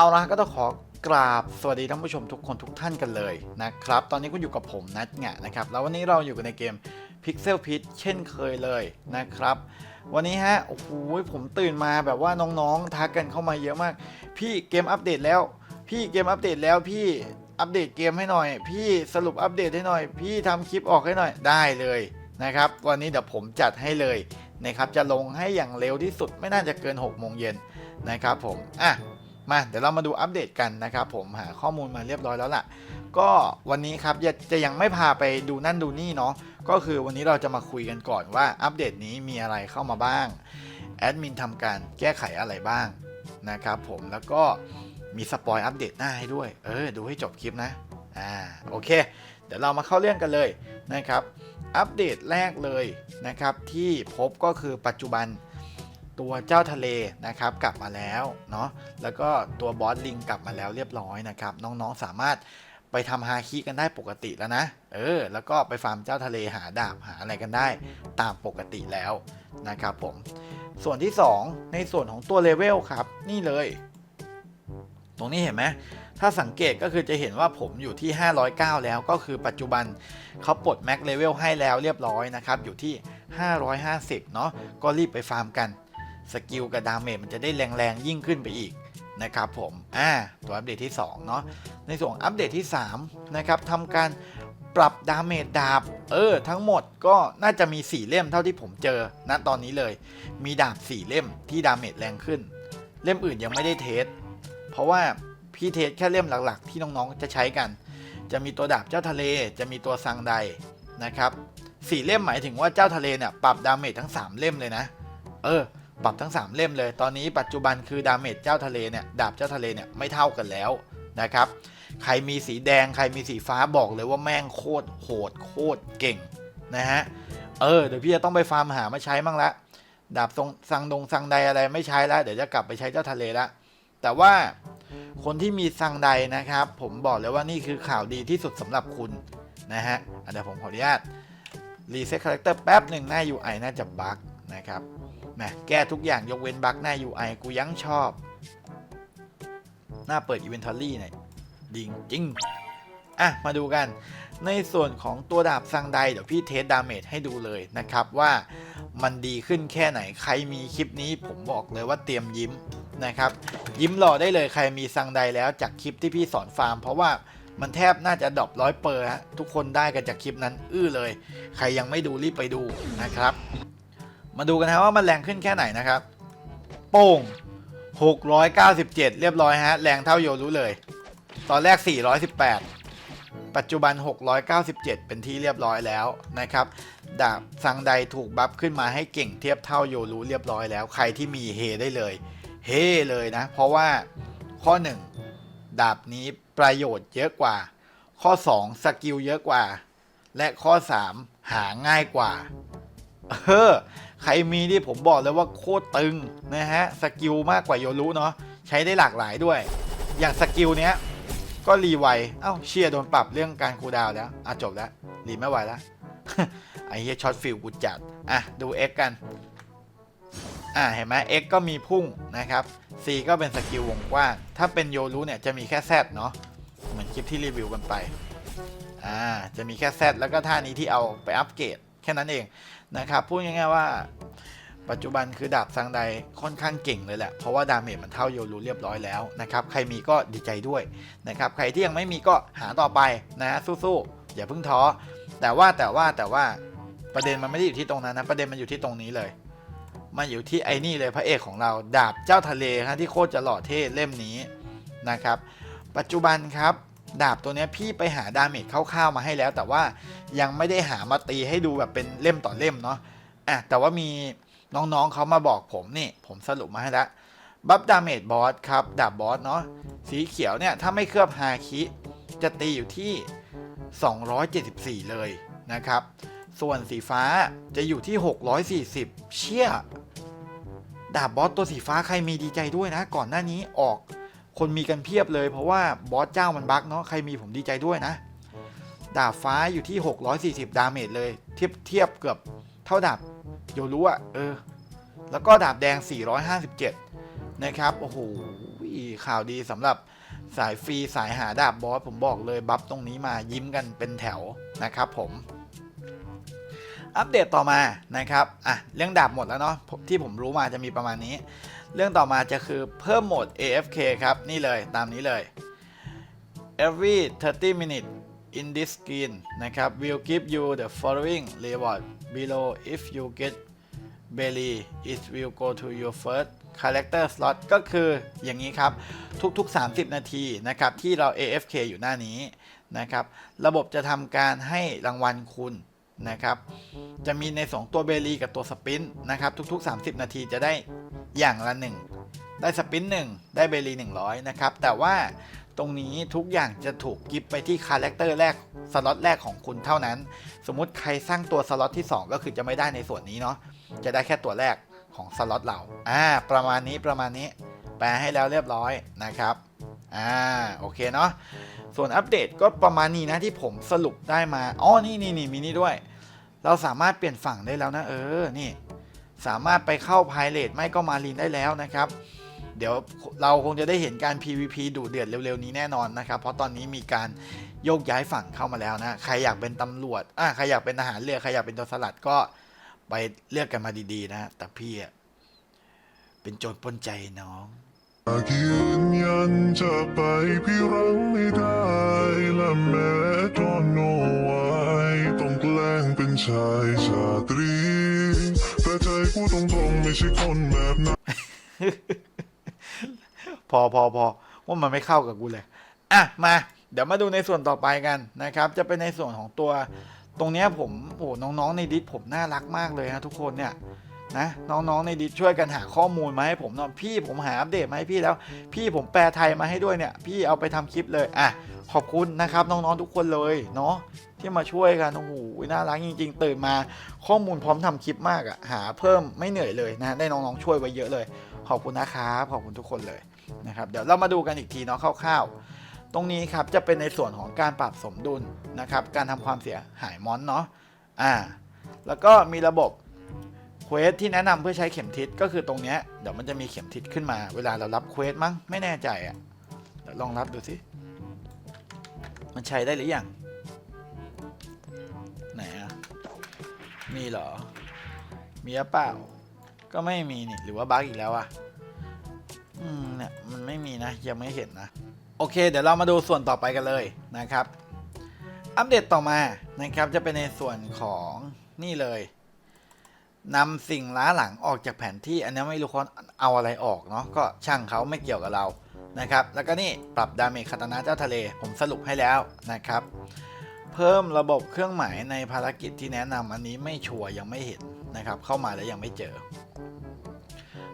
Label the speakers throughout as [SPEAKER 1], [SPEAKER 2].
[SPEAKER 1] เอาละก็ต้องขอกราบสวัสดีท่านผู้ชมทุกคนทุกท่านกันเลยนะครับ ตอนนี้คุณอยู่กับผมนัทเนี่ยนะครับ แล้ววันนี้เราอยู่กันในเกม Pixel p i t เช่นเคยเลยนะครับ วันนี้ฮะ โอ้โหผมตื่นมาแบบว่าน้องๆทักกันเข้ามาเยอะมาก พี่เกมอัปเดตแล้ว พี่เกมอัปเดตแล้วพี่อัปเดตเกมให้หน่อย พี่สรุปอัปเดตให้หน่อย พี่ทำคลิปออกให้หน่อยได้เลยนะครับ วันนี้เดี๋ยวผมจัดให้เลยนะครับจะลงให้อย่างเร็วที่สุดไม่น่าจะเกิน6โมงเย็นนะครับผมอะ มาเดี๋ยวเรามาดูอัปเดตกันนะครับผมหาข้อมูลมาเรียบร้อยแล้วล่ะ ก็วันนี้ครับจะยังไม่พาไปดูนั่นดูนี่เนาะก็คือวันนี้เราจะมาคุยกันก่อนว่าอัปเดตนี้มีอะไรเข้ามาบ้างแอดมินทำการแก้ไขอะไรบ้างนะครับผมแล้วก็มีสปอยอัปเดตหน้าให้ด้วย เออ ดูให้จบคลิปนะ อ่า โอเค เดี๋ยวเรามาเข้าเรื่องกันเลยนะครับ อัปเดตแรกเลยนะครับ ที่พบก็คือปัจจุบัน ตัวเจ้าทะเลนะครับกลับมาแล้วเนาะแล้วก็ตัวบอสลิงกลับมาแล้วเรียบร้อยนะครับน้องๆสามารถไปทำฮาคิกันได้ปกติแล้วนะ เออ แล้วก็ไปฟาร์มเจ้าทะเลหาดาบหาอะไรกันได้ตามปกติแล้วนะครับผม ส่วนที่ 2 ในส่วนของตัวเลเวลครับ นี่เลย ตรงนี้เห็นไหม ถ้าสังเกตก็คือจะเห็นว่าผมอยู่ที่ 509 แล้วก็คือปัจจุบันเขาปลดแม็กเลเวลให้แล้วเรียบร้อยนะครับ อยู่ที่ 550 เนาะก็รีบไปฟาร์มกัน สกิลกับดาเมจมันจะได้แรงๆ ยิ่งขึ้นไปอีกนะครับผมอ่าตัวอัปเดตที่2เนาะในส่วนอัปเดตที่3นะครับทำการปรับดาเมจดาบ เออ ทั้งหมดก็น่าจะมี 4 เล่มเท่าที่ผมเจอณตอนนี้เลย มีดาบ 4 เล่มที่ดาเมจแรงขึ้น เล่มอื่นยังไม่ได้เทส เพราะว่าพี่เทสแค่เล่มหลักๆ ที่น้องๆจะใช้กัน จะมีตัวดาบเจ้าทะเล จะมีตัวซังไดนะครับสี่เล่มหมายถึงว่าเจ้าทะเลเนี่ยปรับดาเมจทั้ง 3 เล่มเลยนะ เออ ปรับทั้ง 3 เล่มเลย ตอนนี้ปัจจุบันคือดาเมจเจ้าทะเลเนี่ยดาบเจ้าทะเลเนี่ยไม่เท่ากันแล้วนะครับ ใครมีสีแดงใครมีสีฟ้าบอกเลยว่าแม่งโคตรโหดโคตรเก่งนะฮะ เออเดี๋ยวพี่จะต้องไปฟาร์มหามาใช้มั่งละดาบทรงสังดงสังใดอะไรไม่ใช้แล้วเดี๋ยวจะกลับไปใช้เจ้าทะเลละแต่ว่าคนที่มีสังใดนะครับ ผมบอกเลยว่านี่คือข่าวดีที่สุดสำหรับคุณนะฮะเดี๋ยวผมขออนุญาตรีเซ็ตคาแรคเตอร์แป๊บหนึ่งหน้า UI น่าจะบั๊กนะครับ มแก้ทุกอย่างยกเว้นบั๊กหน้า UI กูยังชอบ หน้าเปิด Inventory หน่อยดิงจริงอะ มาดูกันในส่วนของตัวดาบซังไดเดี๋ยวพี่เทสดาเมจให้ดูเลยนะครับว่ามันดีขึ้นแค่ไหนใครมีคลิปนี้ผมบอกเลยว่าเตรียมยิ้มนะครับ ยิ้มรอได้เลยใครมีซังไดแล้วจากคลิปที่พี่สอนฟาร์ม เพราะว่ามันแทบน่าจะดรอปร้อยเปอร์ฮะทุกคนได้กันจากคลิปนั้นอื้อเลย ใครยังไม่ดูรีบไปดูนะครับ มาดูกันนะว่ามันแรงขึ้นแค่ไหนนะครับ โป้ง 697 เรียบร้อยฮะ แรงเท่าโยรู้เลย ตอนแรก 418 ปัจจุบัน 697 เป็นที่เรียบร้อยแล้วนะครับ ดาบซังไดถูกบัฟขึ้นมาให้เก่งเทียบเท่าโยรู้เรียบร้อยแล้ว ใครที่มีเฮได้เลย เฮเลยนะ เพราะว่าข้อ 1 ดาบนี้ประโยชน์เยอะกว่า ข้อ 2 สกิลเยอะกว่า และข้อ 3 หาง่ายกว่า เออใครมีที่ผมบอกเลยว่าโคตรตึงนะฮะสกิลมากกว่าโยรู้เนาะใช้ได้หลากหลายด้วย อย่างสกิลเนี้ยก็รีไวเอ้าเชียร์โดนปรับเรื่องการคูดาวแล้วอะจบแล้วรีไม่ไหวแล้วไอ้เฮียช็อตฟิลกูจัดอะดู X กันอะเห็นไหม X ก็มีพุ่งนะครับ C ก็เป็นสกิลวงกว้าง ถ้าเป็นโยรู้เนี่ยจะมีแค่ Z เนาะเหมือนคลิปที่รีวิวกันไปอ่าจะมีแค่ Z แล้วก็ท่านี้ที่เอาไปอัปเกรด ค่นั้นเองนะครับพูดง่ายๆว่า ปัจจุบันคือดาบซังไดค่อนข้างเก่งเลยแหละเพราะว่าดาเมจมันเท่าโยรูเรียบร้อยแล้วนะครับใครมีก็ดีใจด้วยนะครับใครที่ยังไม่มีก็หาต่อไปนะสู้ๆอย่าเพิ่งท้อแต่ว่าแต่ว่าแต่ว่าประเด็นมันไม่ได้อยู่ที่ตรงนั้นนะประเด็นมันอยู่ที่ตรงนี้เลยมันอยู่ที่ไอ้นี่เลยพระเอกของเราดาบเจ้าทะเลครับที่โคตรจะหล่อเท่เล่มนี้นะครับ ปัจจุบันครับ ดาบตัวนี้พี่ไปหาดาเมจคร่าวๆมาให้แล้ว แต่ว่ายังไม่ได้หามาตีให้ดูแบบเป็นเล่มต่อเล่มเนาะอะแต่ว่ามีน้องๆเขามาบอกผมนี่ ผมสรุปมาให้แล้วบัฟดาเมจบอสครับ ดาบบอสเนาะสีเขียวเนี่ย ถ้าไม่เคลือบฮาคิจะตีอยู่ที่ 274 เลยนะครับ ส่วนสีฟ้าจะอยู่ที่ 640 เชี่ย ดาบบอสตัวสีฟ้าใครมีดีใจด้วยนะ ก่อนหน้านี้ออก คนมีกันเพียบเลยเพราะว่าบอสเจ้ามันบั๊กเนาะใครมีผมดีใจด้วยนะ ดาบฟ้าอยู่ที่ 640 ดาเมจเลย เทียบเทียบเกือบเท่าดาบโยรู้อะเออ แล้วก็ดาบแดง 457 นะครับโอ้โหข่าวดีสำหรับสายฟรีสายหาดาบบอสผมบอกเลยบัฟตรงนี้มายิ้มกันเป็นแถวนะครับผมอัปเดตต่อมานะครับ อะ เรื่องดาบหมดแล้วเนาะที่ผมรู้มาจะมีประมาณนี้ เรื่องต่อมาจะคือเพิ่มโหมด AFK ครับ นี่เลยตามนี้เลย every 30 minutes in this screen นะครับ will give you the following reward below if you get belly it will go to your first character slot ก็คืออย่างนี้ครับ ทุกๆ 30 นาทีนะครับ ที่เรา AFK อยู่หน้านี้นะครับ ระบบจะทำการให้รางวัลคุณนะครับ จะมีใน 2 ตัวเบลีกับตัวสปินนะครับ ทุกๆ 30 นาทีจะได้ อย่างละ 1 ได้สปิน1ได้เบลี100 นะครับ แต่ว่าตรงนี้ทุกอย่างจะถูกกิฟไปที่คาแรคเตอร์แรกสล็อตแรกของคุณเท่านั้น สมมุติใครสร้างตัวสล็อตที่ 2 ก็คือจะไม่ได้ในส่วนนี้เนาะจะได้แค่ตัวแรกของสล็อตเราอ่าประมาณนี้ประมาณนี้ แปลให้แล้วเรียบร้อยนะครับอ่าโอเคเนาะส่วนอัปเดตก็ประมาณนี้นะที่ผมสรุปได้มาอ๋อนี่นี่นี่มีนี่ด้วย เราสามารถเปลี่ยนฝั่งได้แล้วนะเออนี่ สามารถไปเข้าพายเลทไม่ก็มารีนได้แล้วนะครับ เดี๋ยวเราคงจะได้เห็นการ PVP ดูเดือดเร็วๆนี้แน่นอนนะครับ เพราะตอนนี้มีการโยกย้ายฝั่งเข้ามาแล้วนะ ใครอยากเป็นตำรวจอะใครอยากเป็นทหารเรือ ใครอยากเป็นโจรสลัดก็ไปเลือกกันมาดีๆนะ แต่พี่เป็นโจรปนใจน้อง
[SPEAKER 2] ยืนยันจะไปพี่รังไม่ได้และแม้ตอนโนไว้ต้องแกล้งเป็นชายชาตรี แต่ใจกูตรงๆไม่ใช่คนแบบนั้น
[SPEAKER 1] พอพอพอว่ามันไม่เข้ากับกูเลย อะ มา เดี๋ยวมาดูในส่วนต่อไปกันนะครับ จะเป็นในส่วนของตัว ตรงเนี้ยผมโอ้โหน้องๆในดิสผมน่ารักมากเลยนะทุกคนเนี่ยนะน้องๆในดิสช่วยกันหาข้อมูลมาให้ผมหน่อยพี่ผมหาอัปเดตมาให้พี่แล้ว พี่ผมแปลไทยมาให้ด้วยเนี่ย พี่เอาไปทำคลิปเลยอะ ขอบคุณนะครับน้องๆทุกคนเลยเนาะที่มาช่วยกันโอ้โหน่ารักจริง ๆ ตื่นมาข้อมูลพร้อมทำคลิปมากอะหาเพิ่มไม่เหนื่อยเลยนะได้น้องๆช่วยไว้เยอะเลย ขอบคุณนะครับขอบคุณทุกคนเลยนะครับเดี๋ยวเรามาดูกันอีกทีเนาะคร่าวๆตรงนี้ครับจะเป็นในส่วนของการปรับสมดุลนะครับ การทำความเสียหายมอนเนาะอ่า แล้วก็มีระบบเควสที่แนะนำเพื่อใช้เข็มทิศก็คือตรงเนี้ยเดี๋ยวมันจะมีเข็มทิศขึ้นมา เวลาเรารับเควสมั้งไม่แน่ใจอะ่ะเดี๋ยวลองรับดูสิ มันใช้ได้หรือยังไหนอะ่ะมีเหรอ มีหรือเปล่า ก็ไม่มีนี่หรือว่าบั๊กอีกแล้วอะอืมเนี่ยมันไม่มีนะยังไม่เห็นนะ โอเค เดี๋ยวเรามาดูส่วนต่อไปกันเลยนะครับ อัปเดตต่อมานะครับจะเป็นในส่วนของนี่เลยนำสิ่งล้าหลังออกจากแผนที่ อันนี้ไม่รู้เขาเอาอะไรออกเนาะก็ช่างเขาไม่เกี่ยวกับเรา นะครับ แล้วก็นี่ปรับดาเมจคาตานะเจ้าทะเล ผมสรุปให้แล้วนะครับ เพิ่มระบบเครื่องหมายในภารกิจที่แนะนำอันนี้ไม่ชัวร์ยังไม่เห็นนะครับ เข้ามาแล้วยังไม่เจอ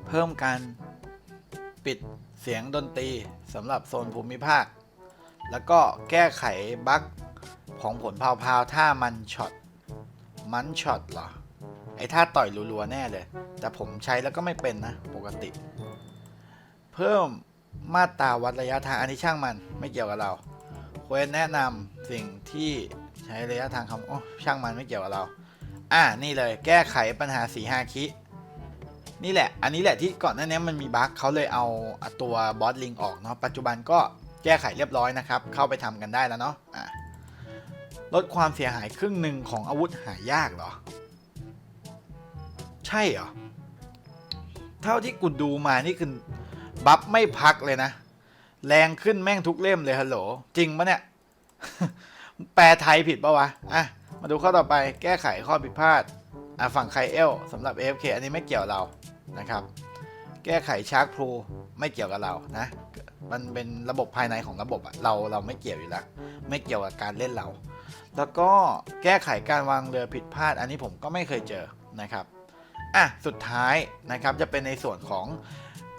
[SPEAKER 1] เพิ่มการปิดเสียงดนตรีสำหรับโซนภูมิภาค แล้วก็แก้ไขบั๊กของผลพาวพาวท่ามันช็อต มันช็อตเหรอ ไอ้ท่าต่อยรัวๆแน่เลย แต่ผมใช้แล้วก็ไม่เป็นนะ ปกติ เพิ่ม มาตราวัดระยะทางอันนี้ช่างมันไม่เกี่ยวกับเราควรแนะนำสิ่งที่ใช้ระยะทางคำโอ้ช่างมันไม่เกี่ยวกับเรา อ่านี่เลยแก้ไขปัญหาสีฮาคินี่แหละ อันนี้แหละที่ก่อนหน้านี้มันมีบั๊กเขาเลยเอาตัวบอสลิงออกเนาะปัจจุบันก็แก้ไขเรียบร้อยนะครับ เข้าไปทำกันได้แล้วเนาะอ่าลดความเสียหายครึ่งหนึ่งของอาวุธหายากเหรอ ใช่เหรอ เท่าที่กูดูมานี่คือ บัฟไม่พักเลยนะ แรงขึ้นแม่งทุกเล่มเลยฮัลโหล จริงปะเนี่ย แปลไทยผิดปะวะ อะ มาดูข้อต่อไปแก้ไขข้อผิดพลาด อะฝั่งไคเอลสำหรับ AFK อันนี้ไม่เกี่ยวเรานะครับ แก้ไขชาร์กพลูไม่เกี่ยวกับเรานะ มันเป็นระบบภายในของระบบอะเราเราไม่เกี่ยวอยู่แล้ว ไม่เกี่ยวกับการเล่นเรา แล้วก็แก้ไขการวางเรือผิดพลาด อันนี้ผมก็ไม่เคยเจอนะครับอะสุดท้ายนะครับจะเป็นในส่วนของ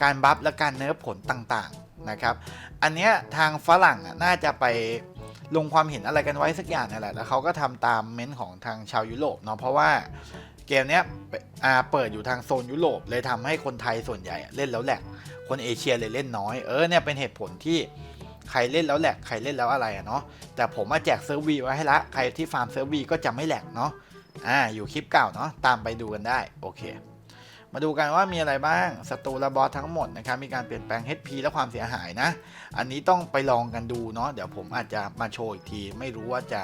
[SPEAKER 1] การบัฟและการเนิร์ฟผลต่างๆนะครับ อันเนี้ยทางฝรั่งน่าจะไปลงความเห็นอะไรกันไว้สักอย่างนั่นแหละ แล้วเขาก็ทำตามเม้นต์ของทางชาวยุโรปเนาะ เพราะว่าเกมเนี้ยเปิดอยู่ทางโซนยุโรปเลยทำให้คนไทยส่วนใหญ่เล่นแล้วแหลก คนเอเชียเลยเล่นน้อย เออเนี่ยเป็นเหตุผลที่ใครเล่นแล้วแหลก ใครเล่นแล้วอะไรอะเนาะ แต่ผมมาแจกเซิร์ฟวีไว้ให้ละ ใครที่ฟาร์มเซิร์ฟวีก็จะไม่แหลกเนาะ อ่า อยู่คลิปเก่าเนาะ ตามไปดูกันได้ โอเค มาดูกันว่ามีอะไรบ้างศัตรูและบอสทั้งหมดนะครับมีการเปลี่ยนแปลง HP และความเสียหายนะ อันนี้ต้องไปลองกันดูเนาะเดี๋ยวผมอาจจะมาโชว์อีกที ไม่รู้ว่าจะ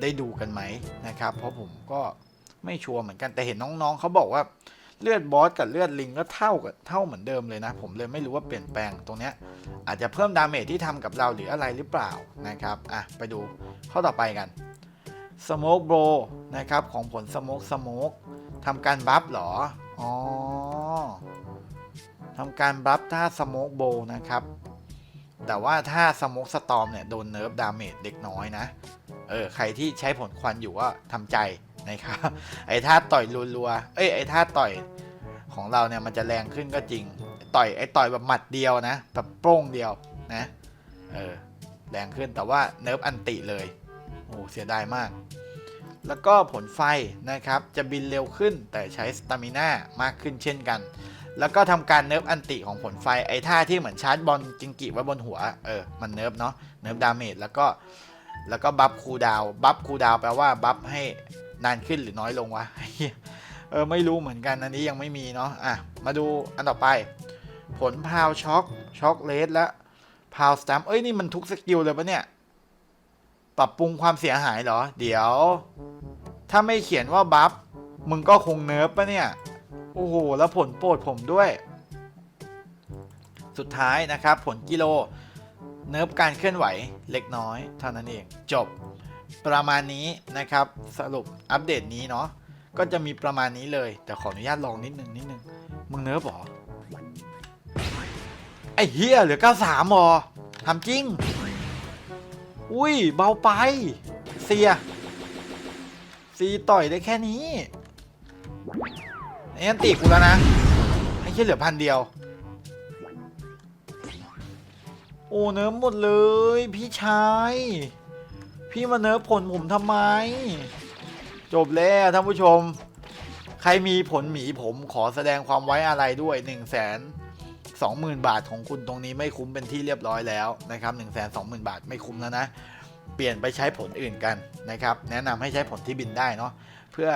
[SPEAKER 1] ได้ดูกันไหมนะครับ เพราะผมก็ไม่ชัวร์เหมือนกันแต่เห็นน้องๆเขาบอกว่าเลือดบอสกับเลือดลิงก็เท่ากับเท่าเหมือนเดิมเลยนะ ผมเลยไม่รู้ว่าเปลี่ยนแปลงตรงเนี้ยอาจจะเพิ่มดาเมจที่ทำกับเราหรืออะไรหรือเปล่านะครับอะไปดูข้อต่อไปกัน Smoke Bro นะครับของผล Smoke Smoke ทำการบัฟหรอ อ๋อทำการบัฟถ้า Smoke Bow นะครับ แต่ว่าถ้า Smoke Storm เนี่ย โดนเนิร์ฟดาเมจเล็กน้อยนะ เออ ใครที่ใช้ผลควันอยู่ก็ทำใจนะครับ ไอ้ท่าต่อยรัวๆ เอ้ย ไอ้ท่าต่อยของเราเนี่ยมันจะแรงขึ้นก็จริง ต่อยไอ้ต่อยแบบหมัดเดียวนะ แบบโป้งเดียวนะ เออ แรงขึ้นแต่ว่าเนิร์ฟอันติเลย โอ้เสียดายมาก แล้วก็ผลไฟนะครับ จะบินเร็วขึ้นแต่ใช้สตามิน่ามากขึ้นเช่นกัน แล้วก็ทำการเนิร์ฟอันติของผลไฟไอ้ท่าที่เหมือนชาร์จบอลจิงกิไว้บนหัวเออมันเนิร์ฟเนาะเนิร์ฟดาเมจแล้วก็แล้วก็บัฟคูดาวบัฟคูดาวแปลว่าบัฟให้นานขึ้นหรือน้อยลงวะเออไม่รู้เหมือนกันอันนี้ยังไม่มีเนาะอะมาดูอันต่อไป ผลพาวช็อคช็อคเลสและพาวสแตมเอ้ยนี่มันทุกสกิลเลยปะเนี่ย ปรับปรุงความเสียหายเหรอ เดี๋ยว ถ้าไม่เขียนว่าบัฟมึงก็คงเนิร์ฟปะเนี่ย โอ้โห แล้วผลโปรดผมด้วย สุดท้ายนะครับ ผลกิโล เนิร์ฟการเคลื่อนไหวเล็กน้อยเท่านั้นเองจบประมาณนี้นะครับ สรุปอัปเดตนี้เนาะก็จะมีประมาณนี้เลย แต่ขออนุญาตลองนิดนึงนิดนึงมึงเนิร์ฟหรอไอ้เฮียเหลือ 93หรอทำจริง อุ้ยเบาไปเสียซีต่อยได้แค่นี้ไอ้ยันติกูแล้วนะไอ้เชี่ยเหลือพันเดียว โอ้เนิร์ฟหมดเลย พี่ชาย พี่มาเนิร์ฟผลผมทำไม จบแล้วท่านผู้ชม ใครมีผลหมีผมขอแสดงความไว้อะไรด้วย1นึ่งแสน สองหมื่นบาทของคุณตรงนี้ไม่คุ้มเป็นที่เรียบร้อยแล้วนะครับ1นึ่งแสนสองหมื่นบาทไม่คุ้มแล้วนะ เปลี่ยนไปใช้ผลอื่นกันนะครับ แนะนำให้ใช้ผลที่บินได้เนาะเพื่อ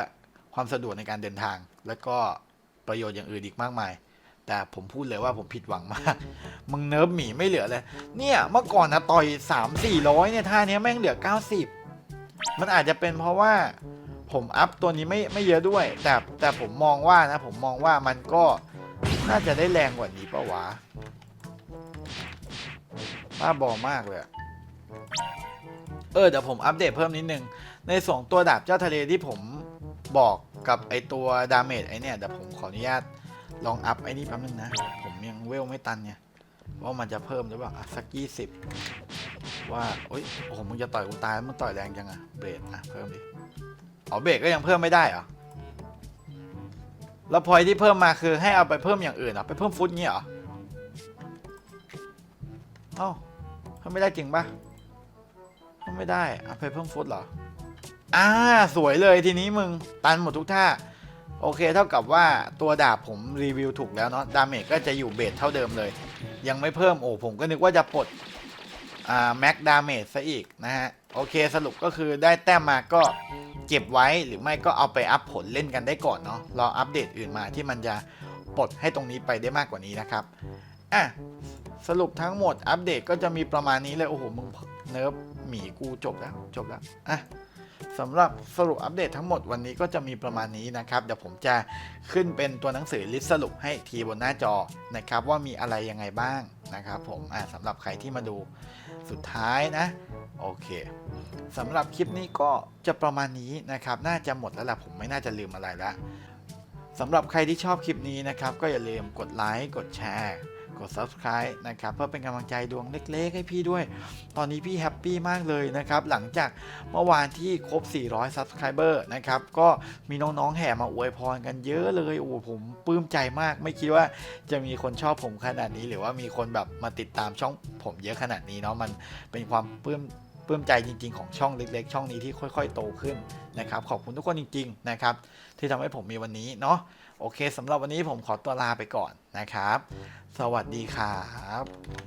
[SPEAKER 1] ความสะดวกในการเดินทาง แล้วก็ประโยชน์อย่างอื่นอีกมากมาย แต่ผมพูดเลยว่าผมผิดหวังมาก มึงเนิร์ฟหมีไม่เหลือเลย เนี่ยเมื่อก่อนนะต่อย 3 4 0 0เนี่ยท่าเนี้ยแม่งเหลือ 90 มันอาจจะเป็นเพราะว่าผมอัพตัวนี้ไม่ไม่เยอะด้วย แต่แต่ผมมองว่านะผมมองว่ามันก็ น่าจะได้แรงกว่านี้ปะวะบ้าบอมากเลยอะเออเดี๋ยวผมอัปเดตเพิ่มนิดนึง ในสองตัวดาบเจ้าทะเลที่ผมบอกกับไอตัวดาเมจไอเนี่ยเดี๋ยวผมขออนุญาตลองอัพไอ้นี่แป๊บนึงนะ ผมยังเวลไม่ตันเนี่ยว่ามันจะเพิ่มหรือเปล่าสักยี่สิบว่าโอ้ยโอ้โหมึงจะต่อยกูตายมึงต่อยแรงจังอะเบรกอะเพิ่มดิอ๋อเบรกก็ยังเพิ่มไม่ได้เหรอ แล้วพอยที่เพิ่มมาคือให้เอาไปเพิ่มอย่างอื่นเหรอไปเพิ่มฟุตเงี้ยเหรอเอ้าเพิ่มไม่ได้จริงปะเพิ่มไม่ได้เอาไปเพิ่มฟุตเหรออ่าสวยเลยทีนี้มึงตันหมดทุกท่าโอเคเท่ากับว่าตัวดาบผมรีวิวถูกแล้วเนาะดาเมจก็จะอยู่เบสเท่าเดิมเลย ยังไม่เพิ่มโอ้ผมก็นึกว่าจะปลดอ่าแม็กดาเมจซะอีกนะฮะโอเคสรุปก็คือได้แต้มมาก็ เก็บไว้หรือไม่ก็เอาไปอัพผลเล่นกันได้ก่อนเนาะรออัปเดตอื่นมาที่มันจะปลดให้ตรงนี้ไปได้มากกว่านี้นะครับอะสรุปทั้งหมดอัปเดตก็จะมีประมาณนี้เลยโอ้โหมึงเนิร์ฟหมีกูจบแล้วจบแล้วอะสำหรับสรุปอัปเดตทั้งหมดวันนี้ก็จะมีประมาณนี้นะครับ เดี๋ยวผมจะขึ้นเป็นตัวหนังสือลิสต์สรุปให้ทีบนหน้าจอนะครับ ว่ามีอะไรยังไงบ้างนะครับผมอะสำหรับใครที่มาดู สุดท้ายนะ โอเคสำหรับคลิปนี้ก็จะประมาณนี้นะครับ น่าจะหมดแล้วล่ะผมไม่น่าจะลืมอะไรละสำหรับใครที่ชอบคลิปนี้นะครับ ก็อย่าลืมกดไลค์กดแชร์ กด subscribe นะครับเพื่อเป็นกำลังใจดวงเล็ก ๆ ให้พี่ด้วย ตอนนี้พี่แฮปปี้มากเลยนะครับหลังจากเมื่อวานที่ครบ 400 subscriber นะครับก็มีน้องๆแห่มาอวยพรกันเยอะเลยโอ้ผมปลื้มใจมาก ไม่คิดว่าจะมีคนชอบผมขนาดนี้ หรือว่ามีคนแบบมาติดตามช่องผมเยอะขนาดนี้เนาะมันเป็นความปลื้มปลื้มใจจริง ๆ ของช่องเล็ก ๆ ช่องนี้ที่ค่อย ๆ โตขึ้นนะครับ ขอบคุณทุกคนจริง ๆ นะครับ ที่ทำให้ผมมีวันนี้เนาะ โอเคสำหรับวันนี้ผมขอตัวลาไปก่อนนะครับ สวัสดีครับ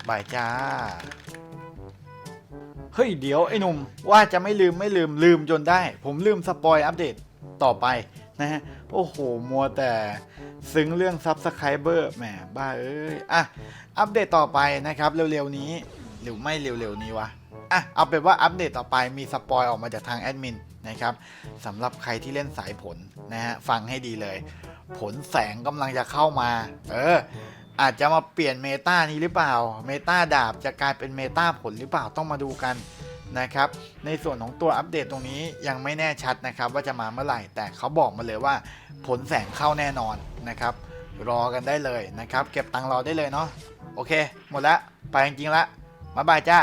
[SPEAKER 1] บายจ้า เฮ้ยเดี๋ยวไอ้หนุ่มว่าจะไม่ลืมไม่ลืมลืมจนได้ ผมลืมสปอยอัปเดตต่อไปนะฮะโอ้โห มัวแต่ซึ้งเรื่องซับสไครเบอร์แหมบ้าเอ้ย อะ อัปเดตต่อไปนะครับ เร็วๆนี้ หรือไม่เร็วๆนี้วะ อะเอาเป็นว่าอัปเดตต่อไปมีสปอยออกมาจากทางแอดมินนะครับสำหรับใครที่เล่นสายผลนะฮะฟังให้ดีเลย ผลแสงกำลังจะเข้ามา เออ อาจจะมาเปลี่ยนเมตานี้หรือเปล่า เมตาดาบจะกลายเป็นเมตาผลหรือเปล่าต้องมาดูกันนะครับ ในส่วนของตัวอัปเดตตรงนี้ยังไม่แน่ชัดนะครับ ว่าจะมาเมื่อไหร่ แต่เขาบอกมาเลยว่า ผลแสงเข้าแน่นอนนะครับ รอกันได้เลยนะครับ เก็บตังค์รอได้เลยเนาะโอเค หมดละไปจริงๆละบ๊ายบายจ้า